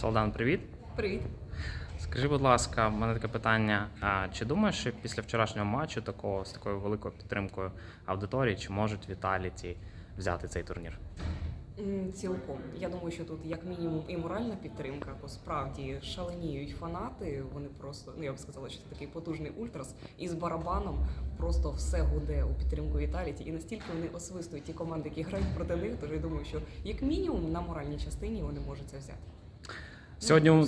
Солдан, привіт. Привіт. Скажи, будь ласка, в мене таке питання. А чи думаєш, що після вчорашнього матчу такого з такою великою підтримкою аудиторії, чи можуть Віталіті взяти цей турнір? Цілком. Я думаю, що тут як мінімум і моральна підтримка, бо справді шаленіють фанати. Вони просто, ну я б сказала, що це такий потужний ультрас, і з барабаном просто все гуде у підтримку Віталіті. І настільки вони освистують ті команди, які грають проти них, тож я думаю, що як мінімум на моральній частині вони можуть це взяти. Сьогодні,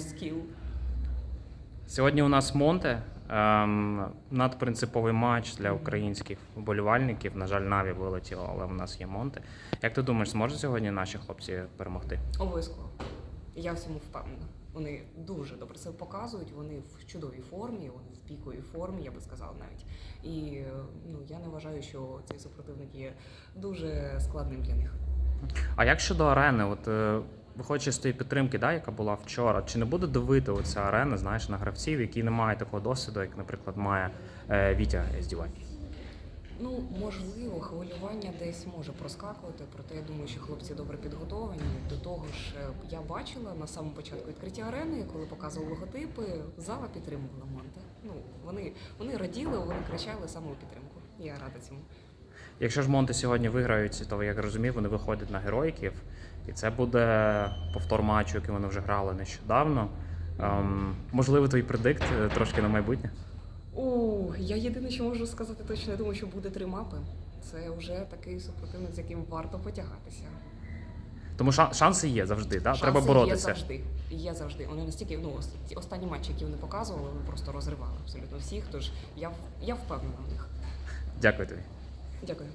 сьогодні у нас Монте. Ем, надпринциповий матч для українських вболівальників. На жаль, Наві вилетіло, але у нас є Монте. Як ти думаєш, зможуть сьогодні наші хлопці перемогти? Обов'язково. Я в цьому впевнена. Вони дуже добре це показують. Вони в чудовій формі, вони в піковій формі, я би сказала навіть. І ну я не вважаю, що цей супротивник є дуже складним для них. А як щодо арени, от е, виходячи з тієї підтримки, да, яка була вчора, чи не буде давити оця арена, знаєш, на гравців, які не мають такого досвіду, як, наприклад, має е, Вітя SDY? Ну можливо, хвилювання десь може проскакувати, проте я думаю, що хлопці добре підготовані. До того ж, е, я бачила на самому початку відкриття арени, коли показували логотипи, зала підтримувала Монте. Ну вони вони раділи, вони кричали саме у підтримку. Я рада цьому. Якщо ж Монти сьогодні виграють, то як я розумію, вони виходять на героїків, і це буде повтор матчу, який вони вже грали нещодавно. Ем, можливо, твій предикт е, трошки на майбутнє. О, я єдине, що можу сказати точно, я думаю, що буде три мапи. Це вже такий супротивник, з яким варто потягатися. Тому шанси є завжди, да? Шанси треба боротися. Є завжди. Є завжди. Вони настільки, ну, останні матчі, які вони показували, вони просто розривали абсолютно всіх. Тож я, я впевнена в них. Дякую тобі. Дякую.